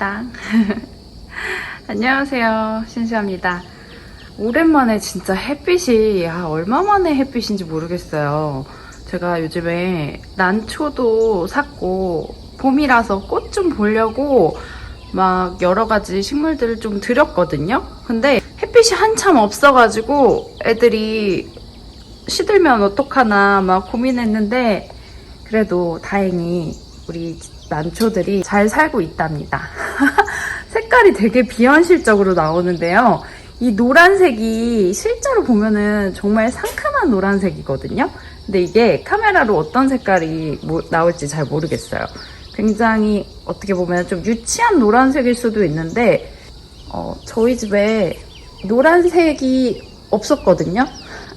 신수입니다. 안녕하세요. 신수입니다. 오랜만에 진짜 햇빛이 아, 얼마 만에 햇빛인지 모르겠어요. 제가 요즘에 난초도 샀고 봄이라서 꽃 좀 보려고 막 여러 가지 식물들을 좀 들였거든요. 근데 햇빛이 한참 없어가지고 애들이 시들면 어떡하나 막 고민했는데 그래도 다행히 우리 난초들이 잘 살고 있답니다. 색깔이 되게 비현실적으로 나오는데요. 이 노란색이 실제로 보면은 정말 상큼한 노란색이거든요. 근데 이게 카메라로 어떤 색깔이 뭐- 나올지 잘 모르겠어요. 굉장히 어떻게 보면 좀 유치한 노란색일 수도 있는데 어, 저희 집에 노란색이 없었거든요.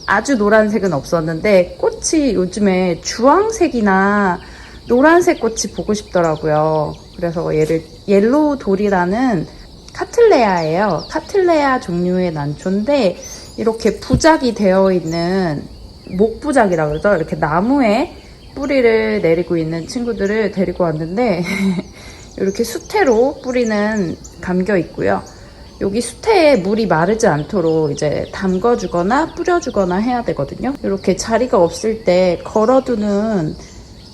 아주 노란색은 없었는데 꽃이 요즘에 주황색이나 노란색 꽃이 보고 싶더라고요. 그래서 얘를 옐로우 돌이라는 카틀레아예요. 카틀레아 종류의 난초인데 이렇게 부작이 되어 있는 목부작이라고 그러죠. 이렇게 나무에 뿌리를 내리고 있는 친구들을 데리고 왔는데 이렇게 수태로 뿌리는 감겨 있고요. 여기 수태에 물이 마르지 않도록 이제 담궈주거나 뿌려주거나 해야 되거든요. 이렇게 자리가 없을 때 걸어두는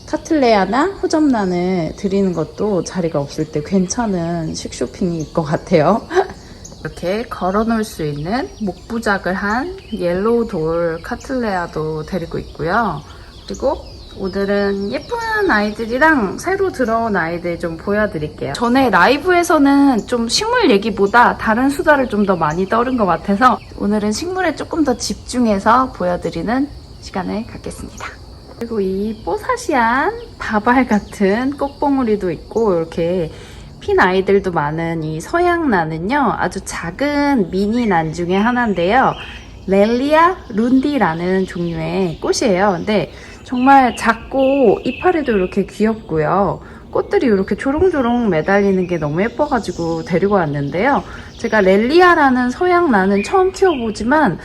카틀레아나 호접란을 드리는 것도 자리가 없을 때 괜찮은 식쇼핑일 것 같아요. 이렇게 걸어 놓을 수 있는 목부작을 한 옐로우 돌 카틀레아도 데리고 있고요. 그리고 오늘은 예쁜 아이들이랑 새로 들어온 아이들 좀 보여드릴게요. 전에 라이브에서는 좀 식물 얘기보다 다른 수다를 좀 더 많이 떠른 것 같아서 오늘은 식물에 조금 더 집중해서 보여드리는 시간을 갖겠습니다. 그리고 이 뽀사시한 다발 같은 꽃봉우리도 있고 이렇게 핀 아이들도 많은 이 서양란은요 아주 작은 미니 난 중에 하나인데요. 렐리아 룬디라는 종류의 꽃이에요. 근데 정말 작고 이파리도 이렇게 귀엽고요. 꽃들이 이렇게 조롱조롱 매달리는 게 너무 예뻐가지고 데리고 왔는데요. 제가 렐리아라는 서양란은 처음 키워보지만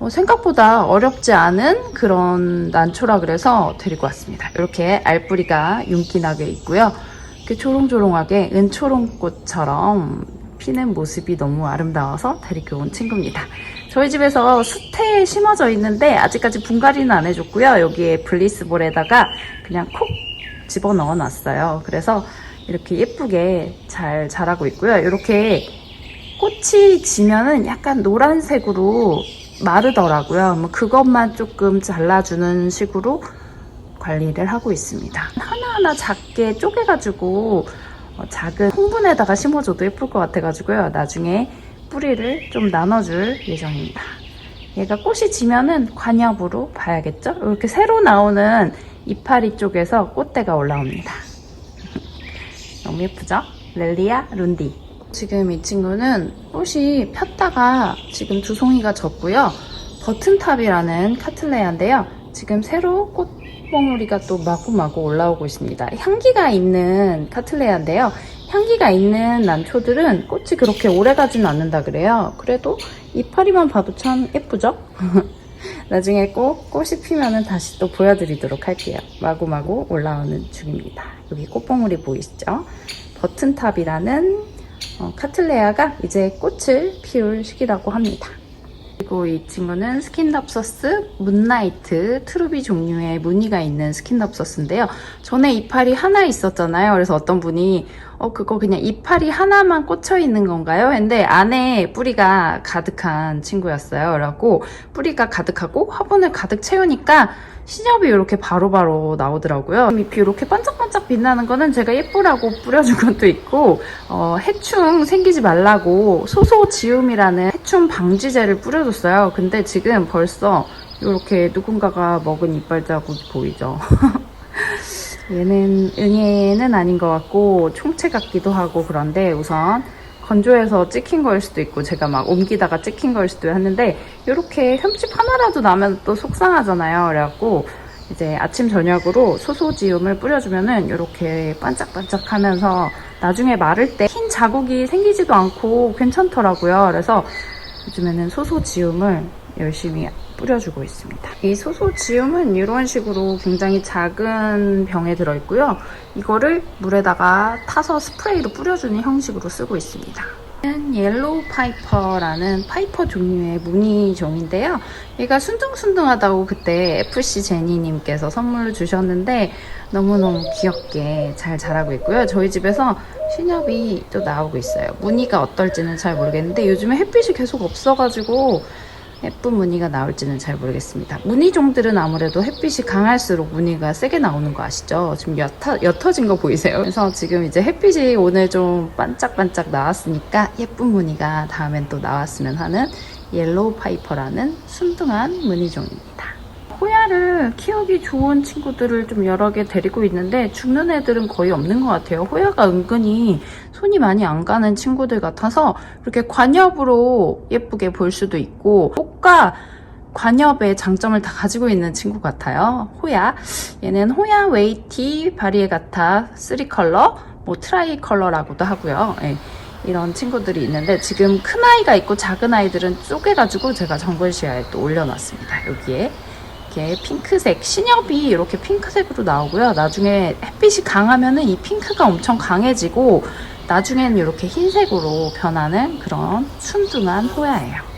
어, 생각보다 어렵지 않은 그런 난초라 그래서 데리고 왔습니다. 이렇게 알뿌리가 윤기나게 있고요. 이렇게 조롱조롱하게 은초롱꽃처럼 피는 모습이 너무 아름다워서 데리고 온 친구입니다. 저희 집에서 수태에 심어져 있는데 아직까지 분갈이는 안 해줬고요. 여기에 블리스볼에다가 그냥 콕 집어 넣어 놨어요. 그래서 이렇게 예쁘게 잘 자라고 있고요. 이렇게 꽃이 지면은 약간 노란색으로 마르더라고요. 뭐 그것만 조금 잘라주는 식으로 관리를 하고 있습니다. 하나하나 작게 쪼개가지고 어, 작은 홍분에다가 심어줘도 예쁠 것 같아가지고요. 나중에 뿌리를 좀 나눠줄 예정입니다. 얘가 꽃이 지면은 관엽으로 봐야겠죠? 이렇게 새로 나오는 이파리 쪽에서 꽃대가 올라옵니다. 너무 예쁘죠? 렐리아 룬디. 지금 이 친구는 꽃이 폈다가 지금 두 송이가 졌고요. 버튼탑이라는 카틀레아인데요. 지금 새로 꽃봉우리가 또 마구마구 올라오고 있습니다. 향기가 있는 카틀레아인데요. 향기가 있는 난초들은 꽃이 그렇게 오래 가지는 않는다 그래요. 그래도 이파리만 봐도 참 예쁘죠? 나중에 꼭 꽃이 피면은 다시 또 보여드리도록 할게요. 마구마구 올라오는 중입니다. 여기 꽃봉우리 보이시죠? 버튼탑이라는 어, 카틀레아가 이제 꽃을 피울 시기라고 합니다. 그리고 이 친구는 스킨덥서스 문나이트 트루비 종류의 무늬가 있는 스킨덥서스인데요. 전에 이파리 하나 있었잖아요. 그래서 어떤 분이 어 그거 그냥 이파리 하나만 꽂혀 있는 건가요? 근데 안에 뿌리가 가득한 친구였어요. 그래갖고 뿌리가 가득하고 화분을 가득 채우니까 신엽이 이렇게 바로 바로 나오더라고요. 잎이 이렇게 반짝반짝 빛나는 거는 제가 예쁘라고 뿌려준 것도 있고 어, 해충 생기지 말라고 소소지움이라는 해충 방지제를 뿌려줬어요. 근데 지금 벌써 이렇게 누군가가 먹은 이빨 자국 보이죠? 얘는 응애는 아닌 것 같고 총체 같기도 하고 그런데 우선 건조해서 찍힌 거일 수도 있고 제가 막 옮기다가 찍힌 거일 수도 했는데 이렇게 흠집 하나라도 나면 또 속상하잖아요. 그래갖고 이제 아침 저녁으로 소소지움을 뿌려주면은 이렇게 반짝반짝하면서 나중에 마를 때 흰 자국이 생기지도 않고 괜찮더라고요. 그래서 요즘에는 소소지움을 열심히 뿌려주고 있습니다. 이 소소지움은 이런 식으로 굉장히 작은 병에 들어있고요. 이거를 물에다가 타서 스프레이로 뿌려주는 형식으로 쓰고 있습니다. 옐로우 파이퍼라는 파이퍼 종류의 무늬종인데요. 얘가 순둥순둥하다고 그때 FC 제니님께서 선물을 주셨는데 너무너무 귀엽게 잘 자라고 있고요. 저희 집에서 신엽이 또 나오고 있어요. 무늬가 어떨지는 잘 모르겠는데 요즘에 햇빛이 계속 없어가지고 예쁜 무늬가 나올지는 잘 모르겠습니다. 무늬 종들은 아무래도 햇빛이 강할수록 무늬가 세게 나오는 거 아시죠? 지금 옅어, 옅어진 거 보이세요? 그래서 지금 이제 햇빛이 오늘 좀 반짝반짝 나왔으니까 예쁜 무늬가 다음엔 또 나왔으면 하는 옐로우 파이퍼라는 순둥한 무늬종입니다. 호야를 키우기 좋은 친구들을 좀 여러 개 데리고 있는데 죽는 애들은 거의 없는 것 같아요. 호야가 은근히 손이 많이 안 가는 친구들 같아서 이렇게 관엽으로 예쁘게 볼 수도 있고 꽃과 관엽의 장점을 다 가지고 있는 친구 같아요. 호야. 얘는 호야 웨이티 바리에가타 3컬러, 뭐 트라이 컬러라고도 하고요. 예, 이런 친구들이 있는데 지금 큰 아이가 있고 작은 아이들은 쪼개가지고 제가 정글시야에 또 올려놨습니다. 여기에. 이렇게 핑크색, 신엽이 이렇게 핑크색으로 나오고요. 나중에 햇빛이 강하면은 이 핑크가 엄청 강해지고 나중에는 이렇게 흰색으로 변하는 그런 순둥한 호야예요.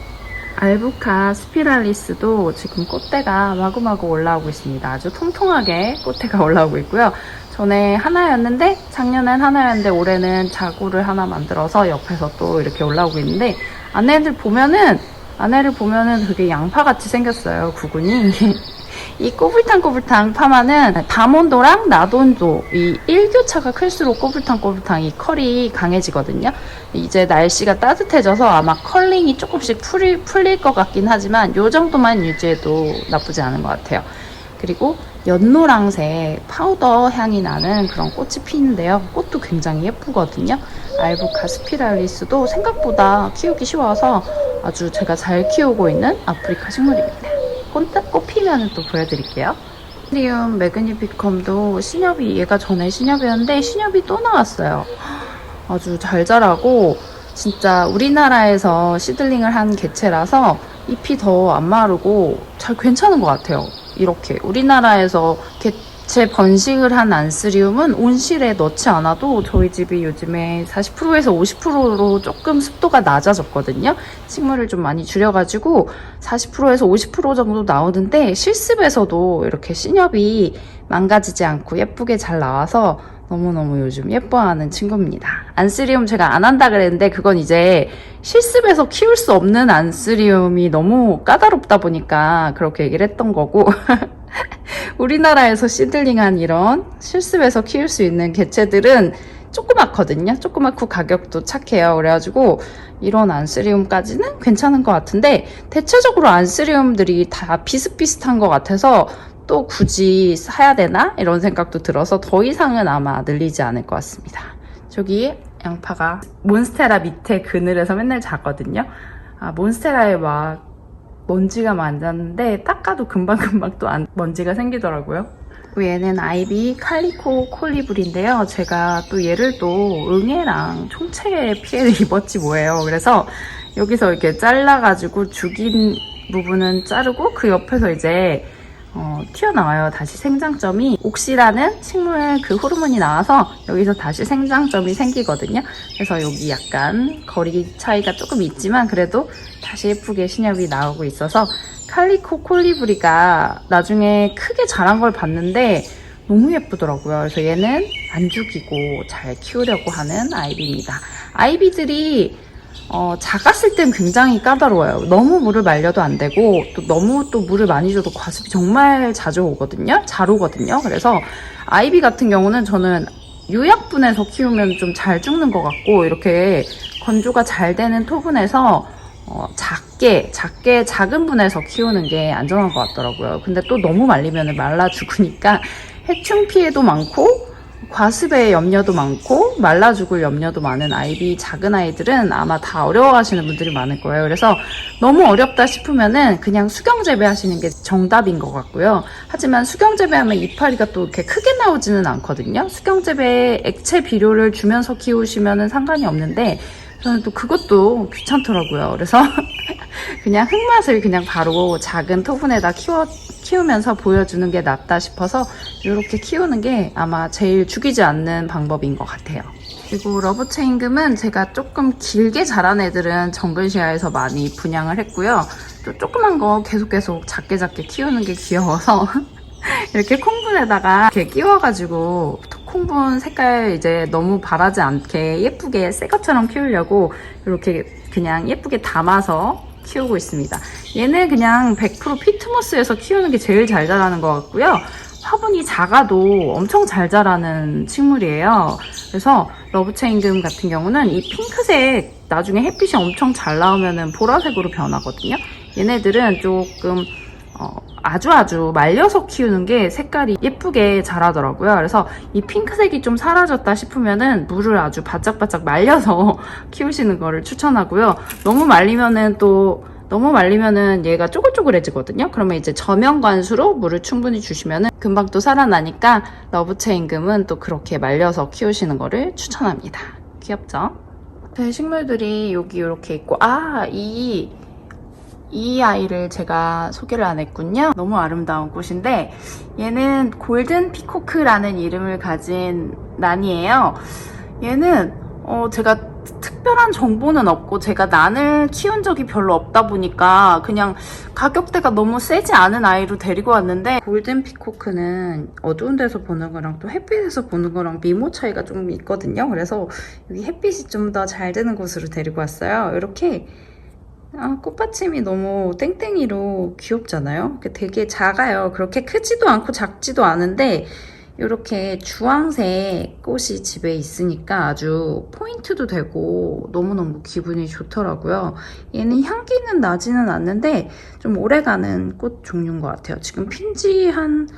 알부카 스피랄리스도 지금 꽃대가 마구마구 올라오고 있습니다. 아주 통통하게 꽃대가 올라오고 있고요. 전에 하나였는데 작년엔 하나였는데 올해는 자구를 하나 만들어서 옆에서 또 이렇게 올라오고 있는데 아내들 보면은 아내를 보면은 되게 양파같이 생겼어요 구근이. 이 꼬불탕꼬불탕 파마는 담원도랑 나돈도 이 일교차가 클수록 꼬불탕꼬불탕 이 컬이 강해지거든요. 이제 날씨가 따뜻해져서 아마 컬링이 조금씩 풀릴, 풀릴 것 같긴 하지만 이 정도만 유지해도 나쁘지 않은 것 같아요. 그리고 연노랑색 파우더 향이 나는 그런 꽃이 피는데요. 꽃도 굉장히 예쁘거든요. 알부카 스피랄리스도 생각보다 키우기 쉬워서 아주 제가 잘 키우고 있는 아프리카 식물입니다. 꽃, 꽃 피면 또 보여드릴게요. 리움 매그니피컴도 신엽이 얘가 전에 신엽이었는데 신엽이 또 나왔어요. 아주 잘 자라고 진짜 우리나라에서 시들링을 한 개체라서 잎이 더 안 마르고 잘 괜찮은 것 같아요. 이렇게 우리나라에서 개체 번식을 한 안스리움은 온실에 넣지 않아도 저희 집이 요즘에 40%에서 50%로 조금 습도가 낮아졌거든요. 식물을 좀 많이 줄여가지고 40%에서 50% 정도 나오는데 실습에서도 이렇게 신엽이 망가지지 않고 예쁘게 잘 나와서 너무너무 요즘 예뻐하는 친구입니다. 안스리움 제가 안 한다 그랬는데 그건 이제 실습에서 키울 수 없는 안스리움이 너무 까다롭다 보니까 그렇게 얘기를 했던 거고 우리나라에서 시들링한 이런 실습에서 키울 수 있는 개체들은 조그맣거든요. 조그맣고 가격도 착해요. 그래가지고 이런 안스리움까지는 괜찮은 것 같은데 대체적으로 안스리움들이 다 비슷비슷한 것 같아서 또 굳이 사야 되나? 이런 생각도 들어서 더 이상은 아마 늘리지 않을 것 같습니다. 저기 양파가 몬스테라 밑에 그늘에서 맨날 자거든요. 아, 몬스테라에 막 먼지가 많았는데 닦아도 금방금방 또 안- 먼지가 생기더라고요. 얘는 아이비 칼리코 콜리블인데요. 제가 또 얘를 또 응애랑 총체에 피해를 입었지 뭐예요. 그래서 여기서 이렇게 잘라가지고 죽인 부분은 자르고 그 옆에서 이제 어, 튀어나와요. 다시 생장점이 옥시라는 식물 그 호르몬이 나와서 여기서 다시 생장점이 생기거든요. 그래서 여기 약간 거리 차이가 조금 있지만 그래도 다시 예쁘게 신엽이 나오고 있어서 칼리코 콜리브리가 나중에 크게 자란 걸 봤는데 너무 예쁘더라고요. 그래서 얘는 안 죽이고 잘 키우려고 하는 아이비입니다. 아이비들이 어, 작았을 땐 굉장히 까다로워요. 너무 물을 말려도 안 되고, 또 너무 또 물을 많이 줘도 과습이 정말 자주 오거든요? 잘 오거든요? 그래서 아이비 같은 경우는 저는 유약분에서 키우면 좀 잘 죽는 것 같고, 이렇게 건조가 잘 되는 토분에서 어, 작게, 작게, 작은 분에서 키우는 게 안전한 것 같더라고요. 근데 또 너무 말리면 말라 죽으니까 해충 피해도 많고, 과습의 염려도 많고 말라 죽을 염려도 많은 아이비 작은 아이들은 아마 다 어려워하시는 분들이 많을 거예요. 그래서 너무 어렵다 싶으면은 그냥 수경 재배하시는 게 정답인 것 같고요. 하지만 수경 재배하면 이파리가 또 이렇게 크게 나오지는 않거든요. 수경 재배에 액체 비료를 주면서 키우시면은 상관이 없는데 저는 또 그것도 귀찮더라고요. 그래서 그냥 흙맛을 그냥 바로 작은 토분에다 키워, 키우면서 보여주는 게 낫다 싶어서 이렇게 키우는 게 아마 제일 죽이지 않는 방법인 것 같아요. 그리고 러브 체인금은 제가 조금 길게 자란 애들은 정글시아에서 많이 분양을 했고요. 또 조그만 거 계속 계속 작게 작게 키우는 게 귀여워서 이렇게 콩분에다가 이렇게 끼워가지고 콩분 색깔 이제 너무 바라지 않게 예쁘게 새 것처럼 키우려고 이렇게 그냥 예쁘게 담아서 키우고 있습니다. 얘는 그냥 100% 피트모스에서 키우는 게 제일 잘 자라는 것 같고요. 화분이 작아도 엄청 잘 자라는 식물이에요. 그래서 러브체인금 같은 경우는 이 핑크색 나중에 햇빛이 엄청 잘 나오면은 보라색으로 변하거든요. 얘네들은 조금 어, 아주 아주 말려서 키우는 게 색깔이 예쁘게 자라더라고요. 그래서 이 핑크색이 좀 사라졌다 싶으면은 물을 아주 바짝바짝 말려서 키우시는 거를 추천하고요. 너무 말리면은 또 너무 말리면은 얘가 쪼글쪼글해지거든요. 그러면 이제 저면 관수로 물을 충분히 주시면은 금방 또 살아나니까 러브체인금은 또 그렇게 말려서 키우시는 거를 추천합니다. 귀엽죠? 제 식물들이 여기 이렇게 있고 아, 이 이 아이를 제가 소개를 안 했군요. 너무 아름다운 꽃인데 얘는 골든 피코크라는 이름을 가진 난이에요. 얘는 어, 제가 특별한 정보는 없고 제가 난을 키운 적이 별로 없다 보니까 그냥 가격대가 너무 세지 않은 아이로 데리고 왔는데 골든 피코크는 어두운 데서 보는 거랑 또 햇빛에서 보는 거랑 미모 차이가 좀 있거든요. 그래서 여기 햇빛이 좀 더 잘 드는 곳으로 데리고 왔어요. 이렇게 아, 꽃받침이 너무 땡땡이로 귀엽잖아요? 되게 작아요. 그렇게 크지도 않고 작지도 않은데 이렇게 주황색 꽃이 집에 있으니까 아주 포인트도 되고 너무너무 기분이 좋더라고요. 얘는 향기는 나지는 않는데 좀 오래가는 꽃 종류인 것 같아요. 지금 핀지 한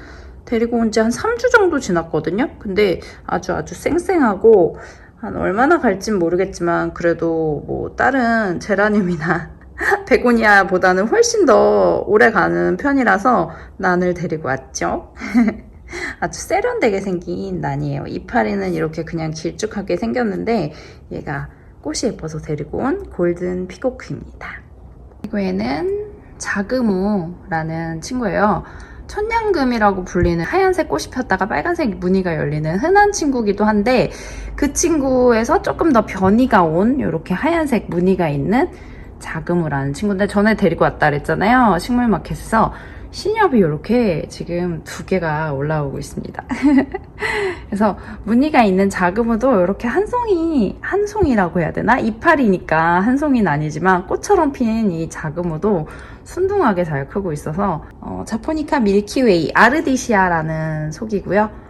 데리고 온 지 한 3주 정도 지났거든요. 근데 아주 아주 쌩쌩하고 한 얼마나 갈진 모르겠지만 그래도 뭐 다른 제라늄이나 베고니아보다는 훨씬 더 오래 가는 편이라서 난을 데리고 왔죠. 아주 세련되게 생긴 난이에요. 이파리는 이렇게 그냥 길쭉하게 생겼는데 얘가 꽃이 예뻐서 데리고 온 골든 피코크입니다. 그리고 얘는 자그무라는 친구예요. 천냥금이라고 불리는 하얀색 꽃이 폈다가 빨간색 무늬가 열리는 흔한 친구기도 한데 그 친구에서 조금 더 변이가 온 이렇게 하얀색 무늬가 있는 자그무라는 친구인데 전에 데리고 왔다 그랬잖아요. 식물마켓에서 신엽이 이렇게 지금 두 개가 올라오고 있습니다. 그래서 무늬가 있는 자그무도 이렇게 한 송이, 한 송이라고 해야 되나? 이파리니까 한 송이는 아니지만 꽃처럼 핀 이 자그무도 순둥하게 잘 크고 있어서 어, 자포니카 밀키웨이 아르디시아라는 속이고요.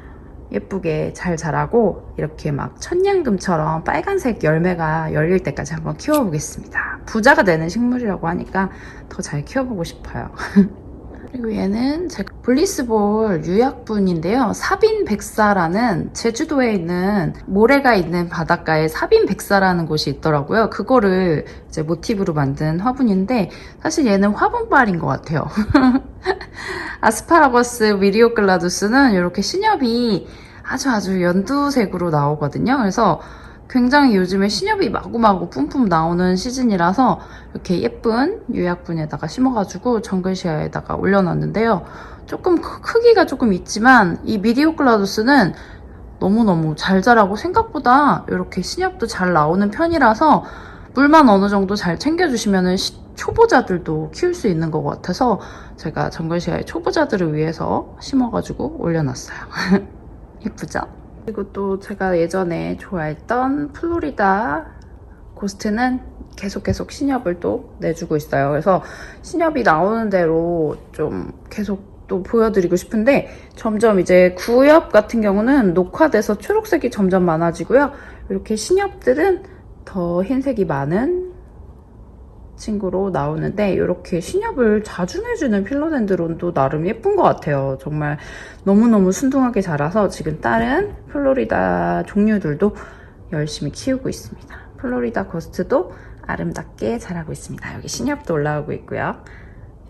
예쁘게 잘 자라고 이렇게 막 천냥금처럼 빨간색 열매가 열릴 때까지 한번 키워보겠습니다. 부자가 되는 식물이라고 하니까 더 잘 키워보고 싶어요. 그리고 얘는 제 블리스볼 유약분인데요. 사빈백사라는 제주도에 있는 모래가 있는 바닷가에 사빈백사라는 곳이 있더라고요. 그거를 이제 모티브로 만든 화분인데 사실 얘는 화분빨인 것 같아요. 아스파라거스 위리오클라두스는 이렇게 신엽이 아주 아주 연두색으로 나오거든요. 그래서 굉장히 요즘에 신엽이 마구마구 뿜뿜 나오는 시즌이라서 이렇게 예쁜 유약분에다가 심어가지고 정글시아에다가 올려놨는데요. 조금 크- 크기가 조금 있지만 이 미디오클라두스는 너무너무 잘 자라고 생각보다 이렇게 신엽도 잘 나오는 편이라서 물만 어느 정도 잘 챙겨주시면 초보자들도 키울 수 있는 것 같아서 제가 정글시아의 초보자들을 위해서 심어가지고 올려놨어요. 예쁘죠? 그리고 또 제가 예전에 좋아했던 플로리다 고스트는 계속 계속 신엽을 또 내주고 있어요. 그래서 신엽이 나오는 대로 좀 계속 또 보여드리고 싶은데 점점 이제 구엽 같은 경우는 녹화돼서 초록색이 점점 많아지고요. 이렇게 신엽들은 더 흰색이 많은 친구로 나오는데 이렇게 신엽을 자주 내주는 필로덴드론도 나름 예쁜 것 같아요. 정말 너무너무 순둥하게 자라서 지금 다른 플로리다 종류들도 열심히 키우고 있습니다. 플로리다 고스트도 아름답게 자라고 있습니다. 여기 신엽도 올라오고 있고요.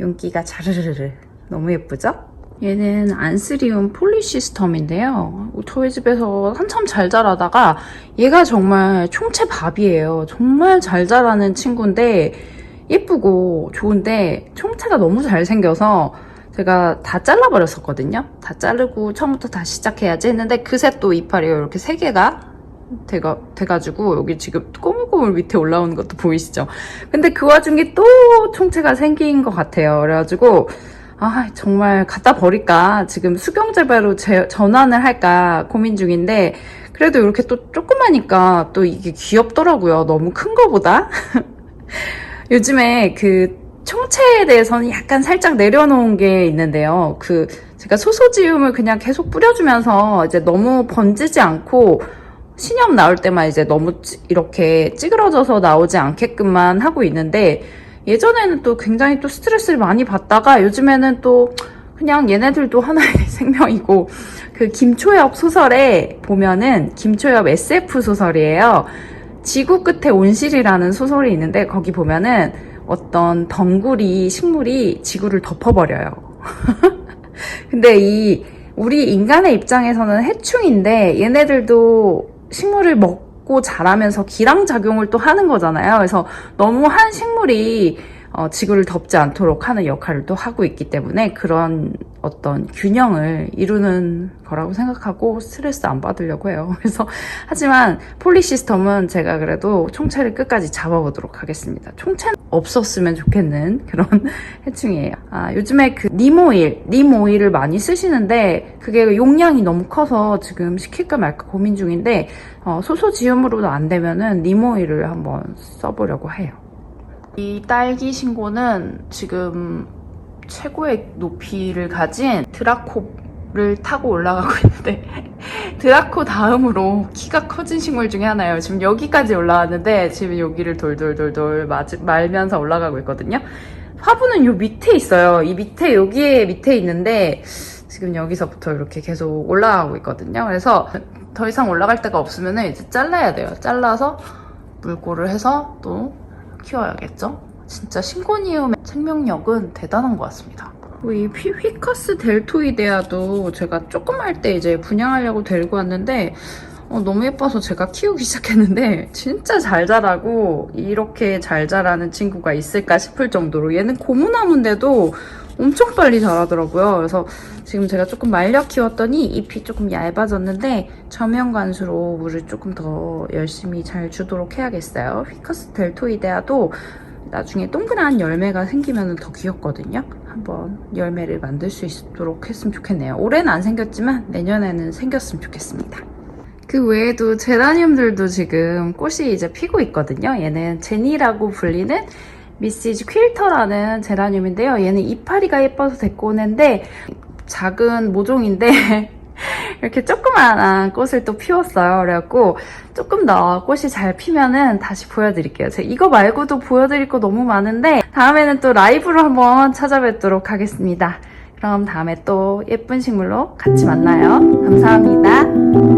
윤기가 자르르르 너무 예쁘죠? 얘는 안스리움 폴리시스텀인데요. 저희 집에서 한참 잘 자라다가 얘가 정말 총체 밥이에요. 정말 잘 자라는 친구인데 예쁘고 좋은데 총체가 너무 잘생겨서 제가 다 잘라버렸었거든요. 다 자르고 처음부터 다시 시작해야지 했는데 그새 또 이파리가 이렇게 세 개가 돼가, 돼가지고 여기 지금 꼬물꼬물 밑에 올라오는 것도 보이시죠? 근데 그 와중에 또 총체가 생긴 것 같아요. 그래가지고 아 정말 갖다 버릴까 지금 수경재배로 제- 전환을 할까 고민 중인데 그래도 이렇게 또 조그마니까 또 이게 귀엽더라고요. 너무 큰 거보다. 요즘에 그 총체에 대해서는 약간 살짝 내려놓은 게 있는데요. 그 제가 소소지움을 그냥 계속 뿌려주면서 이제 너무 번지지 않고 신염 나올 때만 이제 너무 찌- 이렇게 찌그러져서 나오지 않게끔만 하고 있는데 예전에는 또 굉장히 또 스트레스를 많이 받다가 요즘에는 또 그냥 얘네들도 하나의 생명이고 그 김초엽 소설에 보면은 김초엽 SF 소설이에요. 지구 끝에 온실이라는 소설이 있는데 거기 보면은 어떤 덩굴이 식물이 지구를 덮어버려요. 근데 이 우리 인간의 입장에서는 해충인데 얘네들도 식물을 먹고 자라면서 기량작용을 또 하는 거잖아요. 그래서 너무 한 식물이 어, 지구를 덮지 않도록 하는 역할을 또 하고 있기 때문에 그런 어떤 균형을 이루는 거라고 생각하고 스트레스 안 받으려고 해요. 그래서 하지만 폴리 시스텀은 제가 그래도 총체를 끝까지 잡아보도록 하겠습니다. 총체는 없었으면 좋겠는 그런 해충이에요. 아, 요즘에 그님 오일을 많이 쓰시는데 그게 용량이 너무 커서 지금 시킬까 말까 고민 중인데 어, 소소지음으로도 안 되면은 님 오일을 한번 써보려고 해요. 이 딸기 신고는 지금 최고의 높이를 가진 드라코를 타고 올라가고 있는데 드라코 다음으로 키가 커진 식물 중에 하나예요. 지금 여기까지 올라왔는데 지금 여기를 돌돌돌돌 맞, 말면서 올라가고 있거든요. 화분은 요 밑에 있어요. 이 밑에 여기에 밑에 있는데 지금 여기서부터 이렇게 계속 올라가고 있거든요. 그래서 더 이상 올라갈 데가 없으면 이제 잘라야 돼요. 잘라서 물고를 해서 또 키워야겠죠? 진짜 신고니움의 생명력은 대단한 것 같습니다. 이 휘- 휘커스 델토이데아도 제가 조금 할 때 이제 분양하려고 데리고 왔는데 어, 너무 예뻐서 제가 키우기 시작했는데 진짜 잘 자라고 이렇게 잘 자라는 친구가 있을까 싶을 정도로 얘는 고무나무인데도 엄청 빨리 자라더라고요. 그래서 지금 제가 조금 말려 키웠더니 잎이 조금 얇아졌는데 저면 관수로 물을 조금 더 열심히 잘 주도록 해야겠어요. 휘커스 델토이데아도 나중에 동그란 열매가 생기면 더 귀엽거든요. 한번 열매를 만들 수 있도록 했으면 좋겠네요. 올해는 안 생겼지만 내년에는 생겼으면 좋겠습니다. 그 외에도 제라늄들도 지금 꽃이 이제 피고 있거든요. 얘는 제니라고 불리는 미시즈 퀼터라는 제라늄인데요. 얘는 이파리가 예뻐서 데리고 온 애인데 작은 모종인데 이렇게 조그만한 꽃을 또 피웠어요. 그래갖고 조금 더 꽃이 잘 피면은 다시 보여드릴게요. 제가 이거 말고도 보여드릴 거 너무 많은데 다음에는 또 라이브로 한번 찾아뵙도록 하겠습니다. 그럼 다음에 또 예쁜 식물로 같이 만나요. 감사합니다.